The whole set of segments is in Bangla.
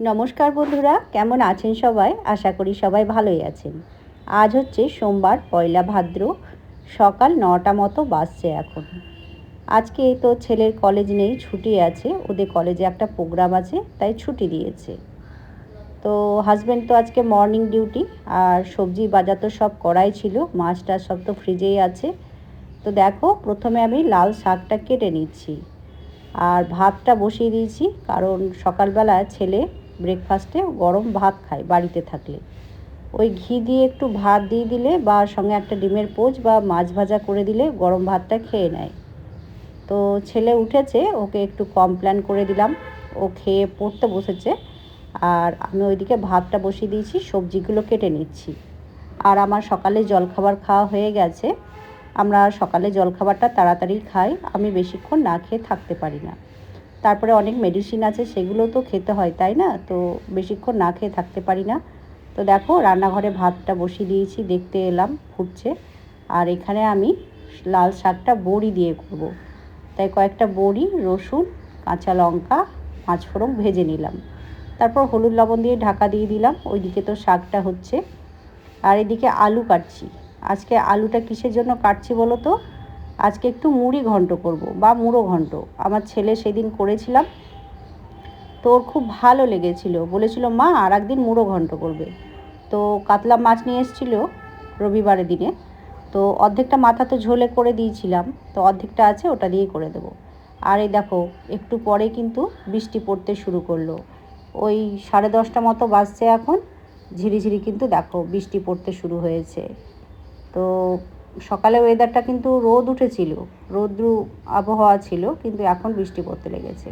নমস্কার বন্ধুরা, কেমন আছেন সবাই? আশা করি সবাই ভালোই আছেন। আজ হচ্ছে সোমবার, পয়লা ভাদ্র, সকাল নটা মতো বাজছে এখন। আজকে তো ছেলের কলেজ নেই, ছুটি আছে। ওদের কলেজে একটা প্রোগ্রাম আছে, তাই ছুটি দিয়েছে। তো হাজব্যান্ড তো আজকে মর্নিং ডিউটি আর সবজি বাজার তো সব করাই ছিল মাছটা সব তো ফ্রিজেই আছে। তো দেখো, প্রথমে আমি লাল শাকটা কেটে নিচ্ছি। আর ভাতটা বসিয়ে দিয়েছি, কারণ সকালবেলা ছেলে ব্রেকফাস্টে গরম ভাত খায় বাড়িতে থাকলে। ওই ঘি দিয়ে একটু ভাত দিয়ে দিলে বা সঙ্গে একটা ডিমের পোচ বা মাছ ভাজা করে দিলে গরম ভাতটা খেয়ে নেয়। তো ছেলে উঠেছে, ওকে একটু কমপ্ল্যান করে দিলাম। ও খেয়ে পড়তে বসেছে। আর আমি ওইদিকে ভাতটা বসিয়ে দিয়েছি, সবজিগুলো কেটে নিচ্ছি। আর আমার সকালে জলখাবার খাওয়া হয়ে গেছে। আমরা সকালে জলখাবারটা তাড়াতাড়ি খাই। আমি বেশিক্ষণ না খেয়ে থাকতে পারি না। তারপরে অনেক মেডিসিন আছে, সেগুলো তো খেতে হয়, তাই না? তো বেশিক্ষণ না খেয়ে থাকতে পারি না। তো দেখো, রান্নাঘরে ভাতটা বসিয়ে দিয়েছি, দেখতে এলাম, ফুটছে। আর এখানে আমি লাল শাকটা বড়ি দিয়ে করব। তাই কয়েকটা বড়ি, রসুন, কাঁচা লঙ্কা পাঁচফোড়ন ভেজে নিলাম। তারপর হলুদ লবণ দিয়ে ঢাকা দিয়ে দিলাম, ওইদিকে তো শাকটা হচ্ছে। আর এদিকে আলু কাটছি। আজকে আলুটা কিসের জন্য কাটছি বলো তো? আজকে একটু মুড়ি ঘন্ট করব বা মুড়ো ঘন্ট। আমার ছেলে সেদিন করেছিলাম। তো ওর খুব ভালো লেগেছিল। বলেছিল, মা আর একদিন মুড়ো ঘন্ট করবে। তো কাতলা মাছ নিয়ে এসেছিল রবিবারের দিনে। তো অর্ধেকটা মাথা তো ঝোলে করে দিয়েছিলাম। তো অর্ধেকটা আছে, ওটা দিয়ে করে দেবো। আর এই দেখো, একটু পরে কিন্তু বৃষ্টি পড়তে শুরু করল। ওই সাড়ে দশটা মতো বাজছে এখন। ঝিরিঝিরি কিন্তু দেখো, বৃষ্টি পড়তে শুরু হয়েছে। তো সকালে ওয়েদারটা কিন্তু রোদ উঠেছিল, রোদ্রু আবহাওয়া ছিল, কিন্তু এখন বৃষ্টি পড়তে লেগেছে।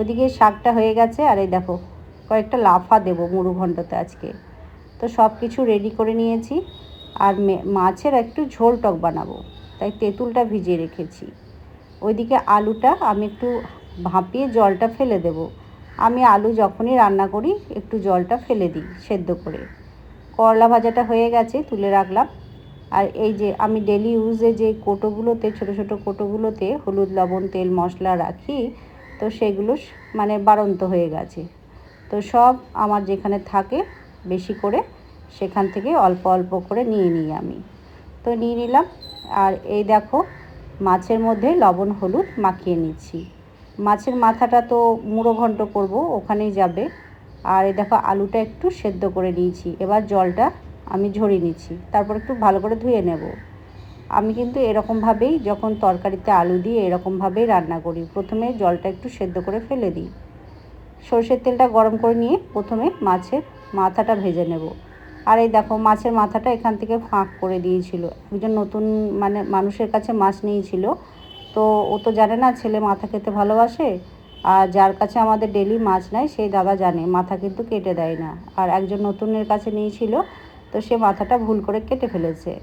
ওদিকে শাকটা হয়ে গেছে, আর এই দেখো, কয়েকটা লাফা দেবো মুড়ু ঘন্টতে আজকে। তো সব কিছু রেডি করে নিয়েছি, আর মাছের একটু ঝোল টক বানাবো, তাই তেঁতুলটা ভিজিয়ে রেখেছি। ওইদিকে আলুটা আমি একটু ভাপিয়ে জলটা ফেলে দেব। আমি আলু যখনই রান্না করি, একটু জলটা ফেলে দিই সেদ্ধ করে। করলা ভাজাটা হয়ে গেছে, তুলে রাখলাম। আর এই যে আমি ডেলি ইউজে যে কোটোগুলোতে, ছোট ছোট কোটোগুলোতে হলুদ, লবণ, তেল, মশলা রাখি, তো সেগুলো মানে বাড়ন্ত হয়ে গেছে। তো সব আমার যেখানে থাকে বেশি করে সেখান থেকে অল্প অল্প করে নিয়ে নিই আমি। তো নিয়ে নিলাম। আর এই দেখো, মাছের মধ্যে লবণ, হলুদ মাখিয়ে নিচ্ছি। মাছের মাথাটা তো মুড়ো ঘন্ট করব, ওখানেই যাবে। আর এই দেখো, আলুটা একটু সেদ্ধ করে নিয়েছি। এবার জলটা আমি ঝরিয়ে নিচ্ছি, তারপর একটু ভালো করে ধুয়ে নেব। আমি কিন্তু এরকমভাবেই যখন তরকারিতে আলু দিয়ে এরকমভাবেই রান্না করি, প্রথমে জলটা একটু সেদ্ধ করে ফেলে দিই। সর্ষের তেলটা গরম করে নিয়ে প্রথমে মাছের মাথাটা ভেজে নেব। আর এই দেখো, মাছের মাথাটা এখান থেকে ফাঁক করে দিয়েছিল। একজন নতুন মানে মানুষের কাছে মাছ নিয়েছিল, তো ও তো জানে না ছেলে মাথা খেতে ভালোবাসে, আর যার কাছে আমাদের ডেলি মাছ নেয় সেই দাদা জানে, মাথা কিন্তু কেটে দেয় না। আর একজন নতুনের কাছে নিয়েছিল তো সে মাথাটা ভুল করে কেটে ফেলেছে।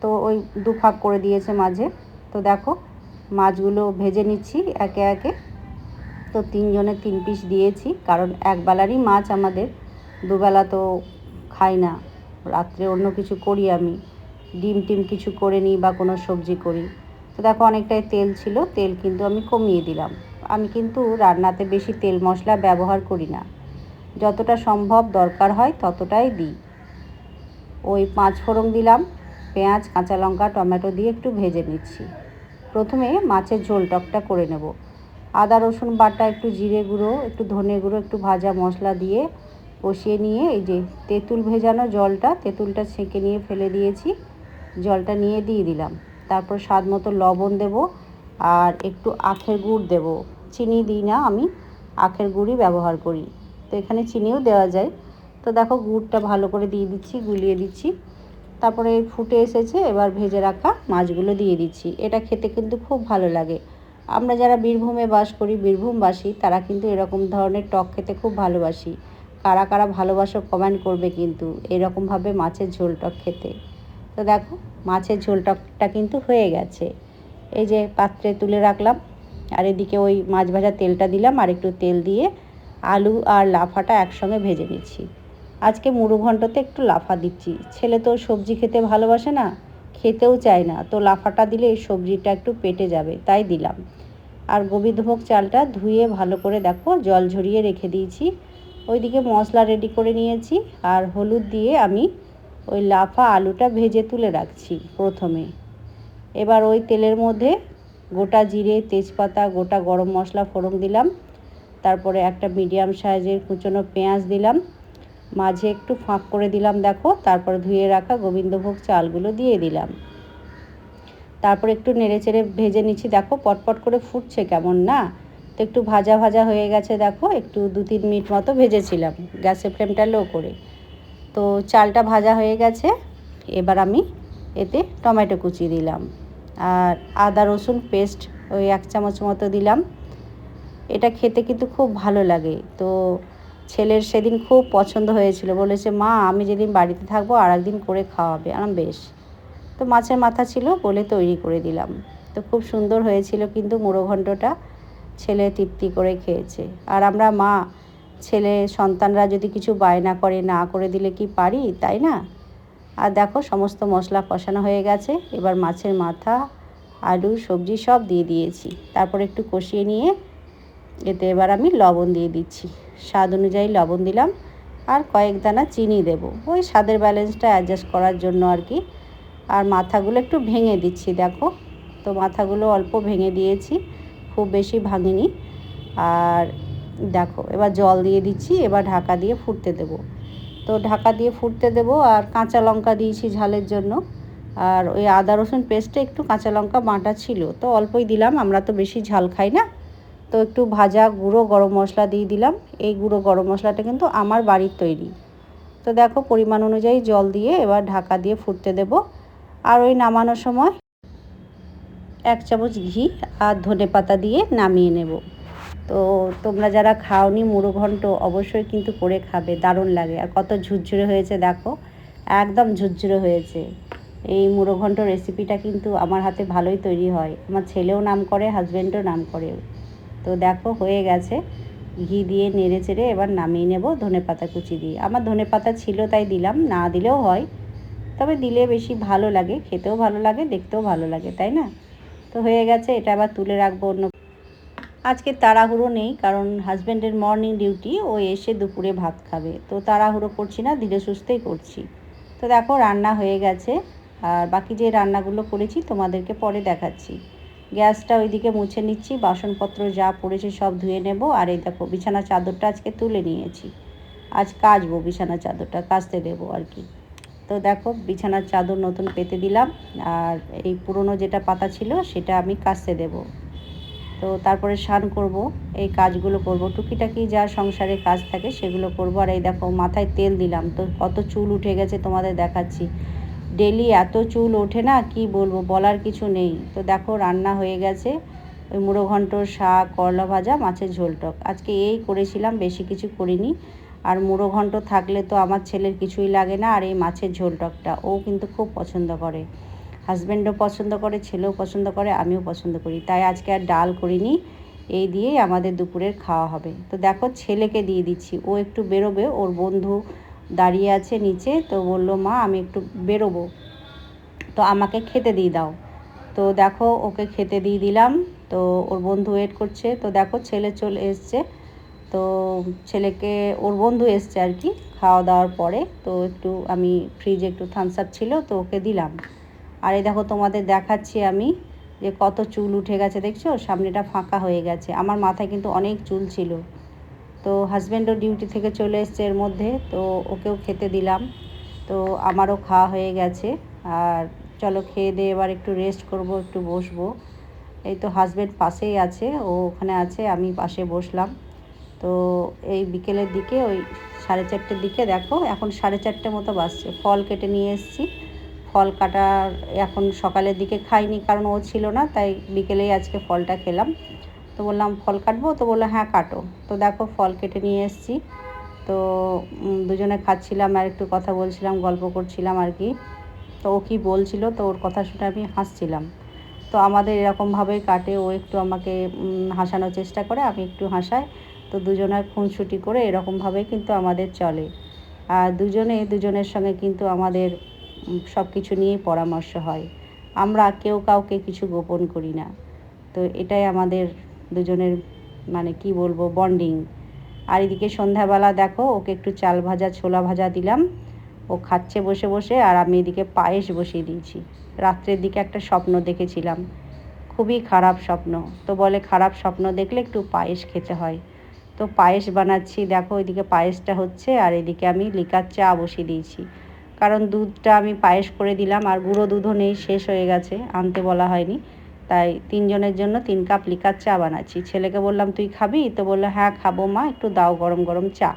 তো ওই দু ফাঁক করে দিয়েছে মাঝে। তো দেখো, মাছগুলো ভেজে নিচ্ছি একে একে। তো তিনজনে তিন পিস দিয়েছি, কারণ একবেলারই মাছ আমাদের। দুবেলা তো খাই না। রাত্রে অন্য কিছু করি আমি। ডিম টিম কিছু করে নিই বা কোনো সবজি করি। তো দেখো, অনেকটাই তেল ছিল। তেল কিন্তু আমি কমিয়ে দিলাম। আমি কিন্তু রান্নাতে বেশি তেল মশলা ব্যবহার করি না। যতটা সম্ভব দরকার হয় ততটাই দিই। ওই পাঁচ ফোড়ন দিলাম, পেঁয়াজ, কাঁচা লঙ্কা, টমেটো দিয়ে একটু ভেজে নিচ্ছি। প্রথমে মাছের ঝোল টকটা করে নেব। আদা, রসুন বাটা, একটু জিরে গুঁড়ো, একটু ধনে গুঁড়ো, একটু ভাজা মশলা দিয়ে কষিয়ে নিয়ে এই যে তেঁতুল ভেজানো জলটা, তেঁতুলটা ছেঁকে নিয়ে ফেলে দিয়েছি। জলটা নিয়ে দিয়ে দিলাম। তারপর স্বাদ মতো লবণ দেব আর একটু আখের গুড় দেব। চিনি দিই না আমি, আখের গুড়ই ব্যবহার করি। তো এখানে চিনিও দেওয়া যায়। তো দেখো গুড়টা ভালো করে দিয়ে দিচ্ছি, গুলিয়ে দিচ্ছি। তারপরে ফুটে এসেছে, এবার ভেজে রাখা মাছগুলো দিয়ে দিচ্ছি। এটা খেতে কিন্তু খুব ভালো লাগে। আমরা যারা বীরভূমে বাস করি, বীরভূমবাসী, তারা কিন্তু এরকম ধরনের টক খেতে খুব ভালোবাসি। কারা কারা ভালোবাসো কমেন্ট করবে কিন্তু, এরকমভাবে মাছের ঝোল টক খেতে। তো দেখো, মাছের ঝোল টকটা কিন্তু হয়ে গেছে। এই যে পাত্রে তুলে রাখলাম, আর এদিকে ওই মাছ ভাজা তেলটা দিলাম, আর একটু তেল দিয়ে আলু আর লাফাটা একসঙ্গে ভেজে নিচ্ছি। আজকে মুড়ো ঘন্টতে একটু লাফা দিচ্ছি। ছেলে তো সবজি খেতে ভালোবাসে না, খেতেও চায় না। তো লাফাটা দিলে এই সবজিটা একটু পেটে যাবে, তাই দিলাম। আর গোবিন্দভোগ চালটা ধুয়ে ভালো করে দেখো, জল ঝরিয়ে রেখে দিয়েছি। ওইদিকে মশলা রেডি করে নিয়েছি আর হলুদ দিয়ে আমি ওই লাফা আলুটা ভেজে তুলে রাখছি প্রথমে। এবার ওই তেলের মধ্যে গোটা জিরে, তেজপাতা, গোটা গরম মশলা ফোড়ন দিলাম। তারপরে একটা মিডিয়াম সাইজের কুচনো পেঁয়াজ দিলাম। মাঝে একটু ফাঁক করে দিলাম, দেখো। তারপর ধুয়ে রাখা গোবিন্দভোগ চালগুলো দিয়ে দিলাম। তারপর একটু নেড়ে চেড়ে ভেজে নিচ্ছি। দেখো, পটপট করে ফুটছে কেমন না? তো একটু ভাজা ভাজা হয়ে গেছে, দেখো। একটু দু তিন মিনিট মতো ভেজেছিলাম, গ্যাসের ফ্লেমটা লো করে। তো চালটা ভাজা হয়ে গেছে। এবার আমি এতে টমেটো কুচি দিলাম। আর আদা, রসুন পেস্ট ওই এক চামচ মতো দিলাম। এটা খেতে কিন্তু খুব ভালো লাগে। তো ছেলের সেদিন খুব পছন্দ হয়েছিল। বলেছে, মা, আমি যেদিন বাড়িতে থাকব আর একদিন করে খাওয়াবে। আরাম বেশ। তো মাছের মাথা ছিল বলে তৈরি করে দিলাম। তো খুব সুন্দর হয়েছিল কিন্তু মুড়ো ঘণ্টটা ছেলে তৃপ্তি করে খেয়েছে। আর আমরা মা, ছেলে সন্তানরা যদি কিছু বায়না করে, না করে দিলে কি পারি, তাই না? আর দেখো, সমস্ত মশলা কষানো হয়ে গেছে। এবার মাছের মাথা, আলু, সবজি সব দিয়ে দিয়েছি। তারপর একটু কষিয়ে নিয়ে এতে এবার আমি লবণ দিয়ে দিচ্ছি। স্বাদ অনুযায়ী লবণ দিলাম আর কয়েক দানা চিনি দেব। ওই স্বাদের ব্যালেন্সটা অ্যাডজাস্ট করার জন্য আর কি। আর মাথাগুলো একটু ভেঙে দিচ্ছি, দেখো। তো মাথাগুলো অল্প ভেঙে দিয়েছি, খুব বেশি ভাঙিনি। আর দেখো, এবার জল দিয়ে দিচ্ছি, এবার ঢাকা দিয়ে ফুটতে দেব। তো ঢাকা দিয়ে ফুটতে দেব আর কাঁচা লঙ্কা দিয়েছি ঝালের জন্য। আর ওই আদা রসুন পেস্টে একটু কাঁচা লঙ্কা বাঁটা ছিল, তো অল্পই দিলাম, আমরা তো বেশি ঝাল খাই না। তো একটু ভাজা গুঁড়ো, গরম মশলা দিয়ে দিলাম। এই গুঁড়ো, গরম মশলাটা কিন্তু আমার বাড়ির তৈরি। তো দেখো পরিমাণ অনুযায়ী জল দিয়ে এবার ঢাকা দিয়ে ফুটতে দেব। আর ওই নামানোর সময় এক চামচ ঘি আর ধনে পাতা দিয়ে নামিয়ে নেব। তো তোমরা যারা খাওনি মুড়ো ঘন্ট, অবশ্যই কিন্তু করে খাবে, দারুণ লাগে। আর কত ঝুরঝুরে হয়েছে, দেখো। একদম ঝুরঝুরে হয়েছে। এই মুড়ো ঘন্ট রেসিপিটা কিন্তু আমার হাতে ভালোই তৈরি হয়। আমার ছেলেও নাম করে হাজব্যান্ডও নাম করে তো দেখো হয়ে গেছে। ঘি দিয়ে নেড়ে চেড়ে এবার নামিয়ে নেব ধনে পাতা কুচি দিয়ে। আমার ধনে পাতা ছিল তাই দিলাম, না দিলেও হয়। তবে দিলে বেশি ভালো লাগে, খেতেও ভালো লাগে, দেখতেও ভালো লাগে, তাই না? তো হয়ে গেছে, এটা আবার তুলে রাখব অন্য আজকে তাড়াহুড়ো নেই, কারণ হাজব্যান্ডের মর্নিং ডিউটি ও এসে দুপুরে ভাত খাবে। তো তাড়াহুড়ো করছি না ধীরে সুস্থেই করছি। তো দেখো, রান্না হয়ে গেছে। আর বাকি যে রান্নাগুলো করেছি, তোমাদেরকে পরে দেখাচ্ছি। গ্যাসটা ওইদিকে মুছে নিচ্ছি, বাসনপত্র যা পড়েছে সব ধুয়ে নেব। আর এই দেখো, বিছানা চাদরটা আজকে তুলে নিয়েছি। আজ কাচবো বিছানা চাদরটা, কাচতে দেবো আর কি। তো দেখো, বিছানার চাদর নতুন পেতে দিলাম। আর এই পুরনো যেটা পাতা ছিল, সেটা আমি কাচতে দেব। তো তারপরে স্নান করব, এই কাজগুলো করব। টুকিটাকি যা সংসারে কাজ থাকে, সেগুলো করব। আর এই দেখো, মাথায় তেল দিলাম। তো কত চুল উঠে গেছে তোমাদের দেখাচ্ছি। ডেলি এত চুল ওঠে না, কি বলব, বলার কিছু নেই। তো দেখো, রান্না হয়ে গেছে। ওই মুড়ো ঘন্ট শাক, করলা ভাজা, মাছের ঝোলটক আজকে এই করেছিলাম, বেশি কিছু করিনি। আর মুড়ো ঘন্ট থাকলে তো আমার ছেলের কিছুই লাগে না, আর এই মাছের ঝোলটকটা ও কিন্তু খুব পছন্দ করে। হাজব্যান্ডও পছন্দ করে, ছেলেও পছন্দ করে, আমিও পছন্দ করি। তাই আজকে আর ডাল করিনি। এই দিয়েই আমাদের দুপুরের খাওয়া হবে। তো দেখো, ছেলেকে দিয়ে দিচ্ছি। ও একটু বেরোবে, ওর বন্ধু দাঁড়িয়ে আছে নিচে, তো বলল, মা, আমি একটু বেরোবো। তো আমাকে খেতে দিয়ে দাও। তো দেখো, ওকে খেতে দিয়ে দিলাম। তো ওর বন্ধু ওয়েট করছে। তো দেখো, ছেলে চলে এসছে। তো ছেলেকে, ওর বন্ধু এসছে আর কি খাওয়া দাওয়ার পরে। তো একটু, আমি ফ্রিজে একটু থামস আপ ছিল, তো ওকে দিলাম। আর এই দেখো, তোমাদের দেখাচ্ছি আমি যে কত চুল উঠে গেছে, দেখছ? সামনেটা ফাঁকা হয়ে গেছে। আমার মাথায় কিন্তু অনেক চুল ছিল। তো হাজব্যান্ডও ডিউটি থেকে চলে এসছে এর মধ্যে, তো ওকেও খেতে দিলাম। তো আমারও খাওয়া হয়ে গেছে। আর চলো খেয়ে দিয়ে এবার একটু রেস্ট করব, একটু বসবো। এই তো হাজব্যান্ড পাশেই আছে, ও ওখানে আছে, আমি পাশে বসলাম। তো এই বিকেলের দিকে, ওই সাড়ে চারটের দিকে দেখো, এখন সাড়ে চারটে মতো বাজছে। ফল কেটে নিয়ে এসেছি। ফল কাটার এখন সকালের দিকে খাইনি, কারণ ও ছিল না, তাই বিকেলেই আজকে ফলটা খেলাম। তো বললাম, ফল কাটবো? তো বলল হ্যাঁ কাটো। তো দেখো, ফল কেটে নিয়ে এসেছি। তো দুজনে খাচ্ছিলাম আর একটু কথা বলছিলাম, গল্প করছিলাম আর কি। তো ও কী বলছিল, তো ওর কথা শুনে আমি হাসছিলাম। তো আমাদের এরকমভাবেই কাটে। ও একটু আমাকে হাসানোর চেষ্টা করে, আমি একটু হাসাই। তো দুজনের খুনসুটি করে এরকমভাবেই কিন্তু আমাদের চলে। আর দুজনে, দুজনের সঙ্গে কিন্তু আমাদের সব কিছু নিয়েই পরামর্শ হয়। আমরা কেউ কাউকে কিছু গোপন করি না। তো এটাই আমাদের দুজনের মানে কি বলব বন্ডিং আর এদিকে সন্ধ্যাবেলা দেখো, ওকে একটু চাল ভাজা, ছোলা ভাজা দিলাম। ও খাচ্ছে বসে বসে, আর আমি এদিকে পায়েস বসিয়ে দিয়েছি। রাত্রের দিকে একটা স্বপ্ন দেখেছিলাম। খুবই খারাপ স্বপ্ন। তো বলে খারাপ স্বপ্ন দেখলে একটু পায়েস খেতে হয়। তো পায়েস বানাচ্ছি, দেখো ওইদিকে পায়েসটা হচ্ছে, আর এদিকে আমি লিকার চা বসিয়ে দিয়েছি। কারণ দুধটা আমি পায়েস করে দিলাম, আর গুঁড়ো দুধও নেই, শেষ হয়ে গেছে, আনতে বলা হয়নি। তাই তিনজনের জন্য তিন কাপ লিকার চা বানাচ্ছি। ছেলেকে বললাম, তুই খাবি? তো বলল হ্যাঁ খাব মা, একটু দাও গরম গরম চা।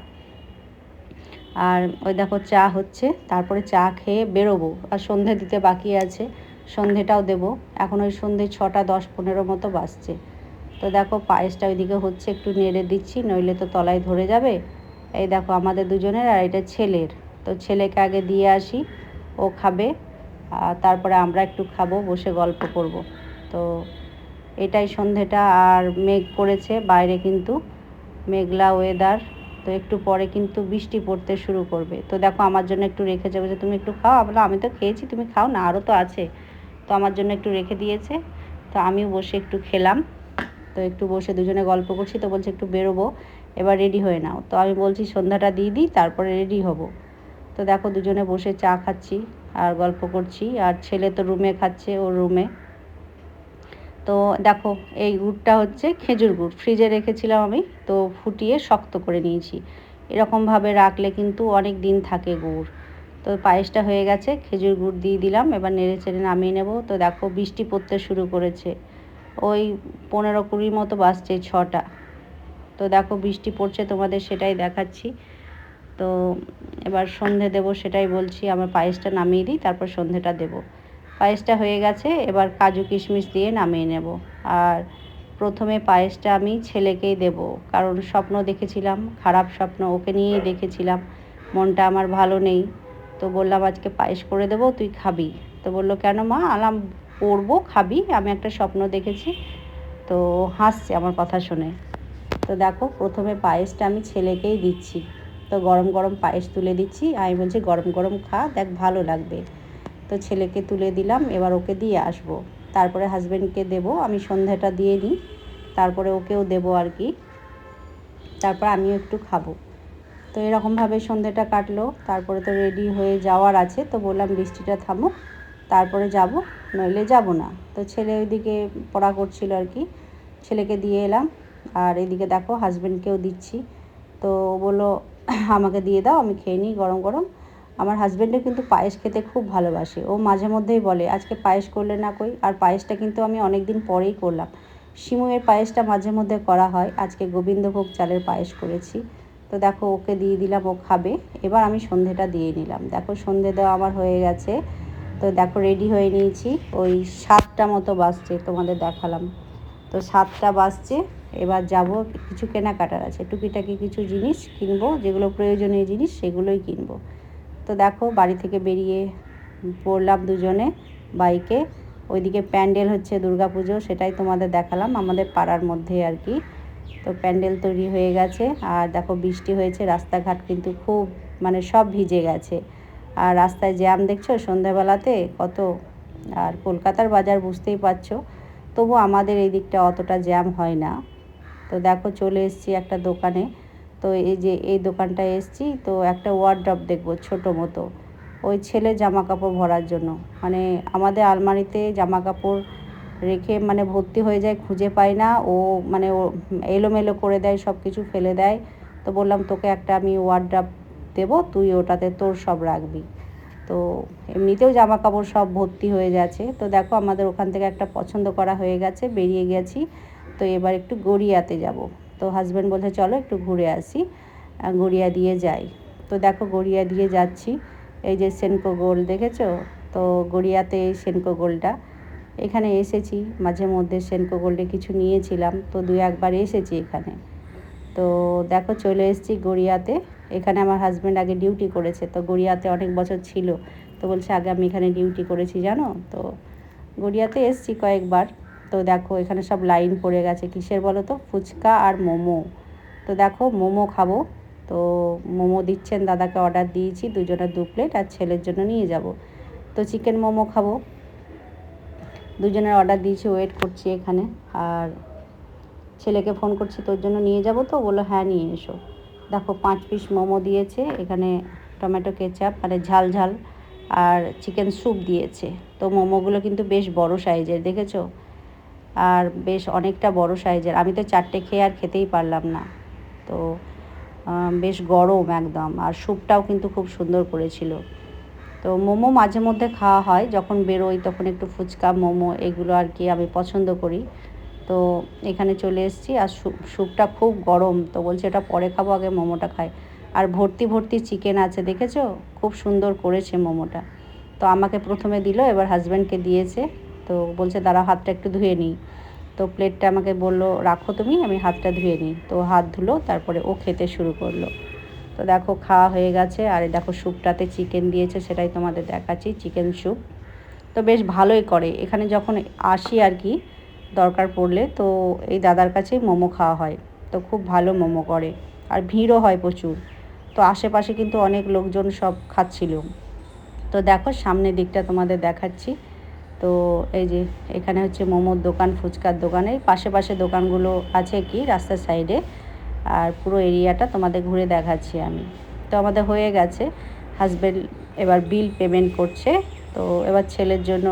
আর ওই দেখো, চা হচ্ছে, তারপরে চা খেয়ে বেরোবো। আর সন্ধে দিতে বাকি আছে, সন্ধেটাও দেবো। এখন ওই সন্ধে ছটা, দশ, পনেরো মতো বাজছে। তো দেখো, পায়েসটা ওইদিকে হচ্ছে, একটু নেড়ে দিচ্ছি, নইলে তো তলায় ধরে যাবে। এই দেখো, আমাদের দুজনের আর এটা ছেলের। তো ছেলেকে আগে দিয়ে আসি, ও খাবে তারপরে আমরা একটু খাব, বসে গল্প করব। তো এটাই সন্ধেটা আর মেঘ করেছে, বাইরে কিন্তু মেঘলা ওয়েদার তো একটু পরে কিন্তু বৃষ্টি পড়তে শুরু করবে। তো দেখো আমার জন্য একটু রেখে যাবে যে তুমি একটু খাও। বলো, আমি তো খেয়েছি, তুমি খাও না আরও তো আছে। তো আমার জন্য একটু রেখে দিয়েছে। তো আমিও বসে একটু খেলাম। তো একটু বসে দুজনে গল্প করছি, তো বলছে একটু বেরোবো, এবার রেডি হয়ে নাও। তো আমি বলছি, সন্ধ্যাটা দিয়ে দিই, তারপরে রেডি হব। তো দেখো দুজনে বসে চা খাচ্ছি আর গল্প করছি। আর ছেলে তো রুমে খাচ্ছে, ওর রুমে তো দেখো, এই গুড়টা হচ্ছে খেজুর গুড়। ফ্রিজে রেখেছিলাম আমি, তো ফুটিয়ে শক্ত করে নিয়েছি। এরকমভাবে রাখলে কিন্তু অনেক দিন থাকে গুড়। তো পায়েসটা হয়ে গেছে, খেজুর গুড় দিয়ে দিলাম, এবার নেড়ে চেড়ে নামিয়ে নেব। তো দেখো, বৃষ্টি পড়তে শুরু করেছে। ওই পনেরো কুড়ির মতো বাজছে ছটা। তো দেখো, বৃষ্টি পড়ছে তোমাদের সেটাই দেখাচ্ছি। তো এবার সন্ধে দেব সেটাই বলছি, আমার পায়েসটা নামিয়ে দিই, তারপর সন্ধেটা দেব। পায়েসটা হয়ে গেছে, এবার কাজু কিশমিশ দিয়ে নামিয়ে নেব। আর প্রথমে পায়েসটা আমি ছেলেকেই দেব, কারণ স্বপ্ন দেখেছিলাম, খারাপ স্বপ্ন ওকে নিয়েই দেখেছিলাম। মনটা আমার ভালো নেই। তো বললাম, আজকে পায়েস করে দেবো, তুই খাবি? তো বলল, কেন মা? আলাম, করব, খাবি, আমি একটা স্বপ্ন দেখেছি। তো হাসছে আমার কথা শুনে। তো দেখো, প্রথমে পায়েসটা আমি ছেলেকেই দিচ্ছি। তো গরম গরম পায়েস তুলে দিচ্ছি, আমি বলছি, গরম গরম খা, দেখ ভালো লাগবে। তো ছেলেকে তুলে দিলাম, এবার ওকে দিয়ে আসব। তারপরে হাজব্যান্ডকে দেব, আমি সন্ধ্যাটা দিয়ে নিই, তারপরে ওকেও দেব আর কি। তারপর আমিও একটু খাব। তো এরকমভাবে সন্ধ্যেটা কাটলো, তারপরে তো রেডি হয়ে যাওয়ার আছে, তো বললাম বৃষ্টিটা থামুক, তারপরে যাব, নইলে যাব না। তো ছেলে ওইদিকে পড়া করছিল আর কি, ছেলেকে দিয়ে এলাম, আর এদিকে দেখো হাজব্যান্ডকেও দিচ্ছি। তো বলল, আমাকে দিয়ে দাও, আমি খেয়ে নিই গরম গরম। আমার হাজব্যান্ডও কিন্তু পায়েস খেতে খুব ভালোবাসে। ও মাঝে মধ্যেই বলে, আজকে পায়েস করলে না কই? আর পায়েসটা কিন্তু আমি অনেক দিন পরেই করলাম। শিমুয়ের পায়েসটা মাঝে মধ্যে করা হয়। আজকে গোবিন্দভোগ চালের পায়েস করেছি। তো দেখো, ওকে দিয়ে দিলাম, ও খাবে। এবার আমি সন্ধেটা দিয়ে নিলাম। দেখো, সন্ধে দেওয়া আমার হয়ে গেছে। তো দেখো রেডি হয়ে নিয়েছি। ওই সাতটা মতো বাজছে, তোমাদের দেখালাম। তো সাতটা বাজছে। এবার যাব, কিছু কেনাকাটার আছে। টুকিটাকি কিছু জিনিস কিনবো, যেগুলো প্রয়োজনীয় জিনিস, সেগুলোই কিনবো। তো দেখো বাড়ি থেকে বেরিয়ে পড়লাম দুজনে বাইকে। ওইদিকে প্যান্ডেল হচ্ছে পুজো, সেটাই তোমাদের দেখালাম আমাদের পাড়ার মধ্যে আর কি। তো প্যান্ডেল তৈরি হয়ে গেছে আর দেখো বৃষ্টি হয়েছে, রাস্তাঘাট কিন্তু খুব মানে সব ভিজে গেছে। আর রাস্তায় জ্যাম দেখছ সন্ধ্যাবেলাতে কত? আর কলকাতার বাজার বুঝতেই পারছ, তবু আমাদের এই দিকটা অতটা জ্যাম হয় না। তো দেখো চলে এসছি একটা দোকানে। তো এই যে এই দোকানটায় এসছি, তো একটা ওয়ার্ড্রপ দেখব ছোটো মতো। ওই ছেলে জামা কাপড় ভরার জন্য। মানে আমাদের আলমারিতে জামা কাপড় রেখে মানে ভর্তি হয়ে যায়, খুঁজে পাই না। ও মানে ও এলোমেলো করে দেয় সব কিছু ফেলে দেয়। তো বললাম, তোকে একটা আমি ওয়ার্ড্রপ দেবো, তুই ওটাতে তোর সব রাখবি। তো এমনিতেও জামা কাপড় সব ভর্তি হয়ে যাচ্ছে তো দেখো, আমাদের ওখান থেকে একটা পছন্দ করা হয়ে গেছে, বেরিয়ে গেছি। তো এবার একটু গড়িয়াতে যাব। তো হাজব্যান্ড বলছে, চলো একটু ঘুরে আসি। গড়িয়া দিয়ে যাই। তো দেখো গড়িয়া দিয়ে যাচ্ছি। এই যে সেনকো গোল্ড দেখেছ? তো গড়িয়াতে সেনকো গোল্ডটা এখানে এসেছি। মাঝে মধ্যে সেনকো গোল্ডে কিছু নিয়েছিলাম। তো দু একবার এসেছি এখানে। তো দেখো চলে এসেছি গড়িয়াতে। এখানে আমার হাজব্যান্ড আগে ডিউটি করেছে। তো গড়িয়াতে অনেক বছর ছিল। তো বলছে, আগে আমি এখানে ডিউটি করেছি, জানো? তো গড়িয়াতে এসছি কয়েকবার। তো দেখো, এখানে সব লাইন পড়ে গেছে। কিসের বলো তো? ফুচকা আর মোমো। তো দেখো, মোমো খাব। তো মোমো দিচ্ছেন, দাদাকে অর্ডার দিয়েছি দুজনের দু প্লেট আর ছেলের জন্য নিয়ে যাব। তো চিকেন মোমো খাব। দুজনের অর্ডার দিয়েছি ওয়েট করছি এখানে। আর ছেলেকে ফোন করছি, তোর জন্য নিয়ে যাব তো? বলল হ্যাঁ নিয়ে এসো। দেখো, পাঁচ পিস মোমো দিয়েছে। এখানে টমেটো কেচাপ মানে ঝাল ঝাল, আর চিকেন স্যুপ দিয়েছে। তো মোমোগুলো কিন্তু বেশ বড় সাইজের দেখেছ? আর বেশ অনেকটা বড় সাইজের। আমি তো চারটে খেয়ে আর খেতেই পারলাম না। তো বেশ গরম একদম। আর স্যুপটাও কিন্তু খুব সুন্দর করেছিল। তো মোমো মাঝে মধ্যে খাওয়া হয়। যখন বেরোই তখন একটু ফুচকা, মোমো এগুলো আর কি আমি পছন্দ করি। তো এখানে চলে এসেছি। আর স্যুপটা খুব গরম। তো বলছে এটা পরে খাব, আগে মোমোটা খাই। আর ভর্তি ভর্তি চিকেন আছে, দেখেছ? খুব সুন্দর করেছে মোমোটা। তো আমাকে প্রথমে দিল, এবার হাজব্যান্ডকে দিয়েছে। তো বলছে তারা হাতটা একটু ধুয়ে নিই। তো প্লেটটা আমাকে বলল, রাখো তুমি, আমি হাতটা ধুয়ে নিই। তো হাত ধুলো, তারপরে ও খেতে শুরু করল। তো দেখো, খাওয়া হয়ে গেছে। আর দেখো, স্যুপটাতে চিকেন দিয়েছে, সেটাই তোমাদের দেখাচ্ছি, চিকেন স্যুপ। তো বেশ ভালোই করে। এখানে যখন আসি আর কি, দরকার পড়লে, তো এই দাদার কাছেই মোমো খাওয়া হয়। তো খুব ভালো মোমো করে। আর ভিড়ও হয় প্রচুর। তো আশেপাশে কিন্তু অনেক লোকজন সব খাচ্ছিল। তো দেখো, সামনের দিকটা তোমাদের দেখাচ্ছি। তো এই যে এখানে হচ্ছে মোমোর দোকান, ফুচকার দোকানে পাশে পাশে দোকানগুলো আছে কি রাস্তার সাইডে। আর পুরো এরিয়াটা তোমাদের ঘুরে দেখাচ্ছি আমি। তো আমাদের হয়ে গেছে হাজব্যান্ড এবার বিল পেমেন্ট করছে। তো এবার ছেলের জন্য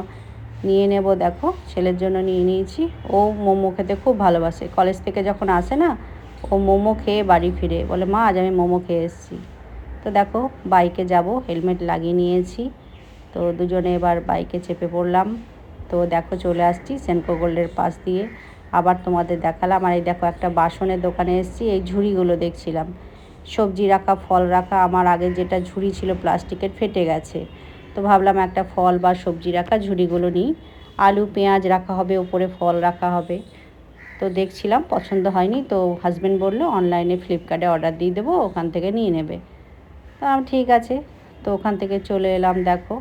নিয়ে নেব, দেখো, ছেলের জন্য নিয়ে নিয়েছি। ও মোমো খেতে খুব ভালোবাসে। কলেজ থেকে যখন আসে না, ও মোমো খেয়ে বাড়ি ফিরে। বলে, মা, আজ আমি মোমো খেয়ে এসেছি। তো দেখো, বাইকে যাব, হেলমেট লাগিয়ে নিয়েছি। তো দুজনে এবার বাইকে চেপে পড়লাম। তো দেখো চলে আসছি সেনকো গোল্ডের পাশ দিয়ে। আবার তোমাদের দেখালাম। আর এই দেখো একটা বাসনের দোকানে এসেছি। এই ঝুড়িগুলো দেখছিলাম। সবজি রাখা, ফল রাখা, আমার আগে যেটা ঝুড়ি ছিল প্লাস্টিকের ফেটে গেছে। তো ভাবলাম একটা ফল বা সবজি রাখা, ঝুড়িগুলো নিই। আলু, পেঁয়াজ রাখা হবে ওপরে ফল রাখা হবে। তো দেখছিলাম, পছন্দ হয়নি। তো হাজব্যান্ড বলল অনলাইনে ফ্লিপকার্টে অর্ডার দিয়ে দেবো, ওখান থেকে নিয়ে নেবে। তো ঠিক আছে। তো ওখান থেকে চলে এলাম, দেখো।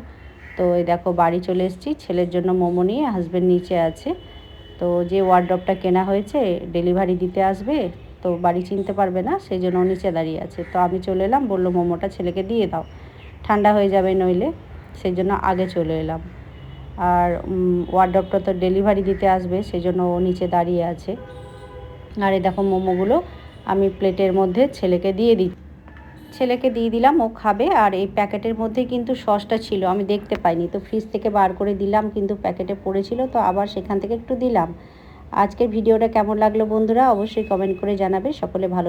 তো এই দেখো বাড়ি চলে এসেছি। ছেলের জন্য মোমো নিয়ে হাজব্যান্ড নিচে আছে। তো যে ওয়ার্ড্রপটা কেনা হয়েছে ডেলিভারি দিতে আসবে, তো বাড়ি চিনতে পারবে না সেই জন্য নিচে দাঁড়িয়ে আছে। তো আমি চলে এলাম, বলল, মোমোটা ছেলেকে দিয়ে দাও। ঠান্ডা হয়ে যাবে নইলে সেই জন্য আগে চলে এলাম। আর ওয়ার্ড্রপটা তো ডেলিভারি দিতে আসবে সেই জন্য ও নিচে দাঁড়িয়ে আছে। আর এই দেখো মোমোগুলো, আমি প্লেটের মধ্যে ছেলেকে দিয়ে দিই ছেলেকে দিয়ে দিলাম, ও খাবে। আর এই প্যাকেটের মধ্যে কিন্তু সসটা ছিল, আমি দেখতে পাইনি। তো ফ্রিজ থেকে বার করে দিলাম, কিন্তু প্যাকেটে পড়েছিল, তো আবার সেখান থেকে একটু দিলাম। আজকের ভিডিওটা কেমন লাগল বন্ধুরা, অবশ্যই কমেন্ট করে জানাবে। সকলে ভালো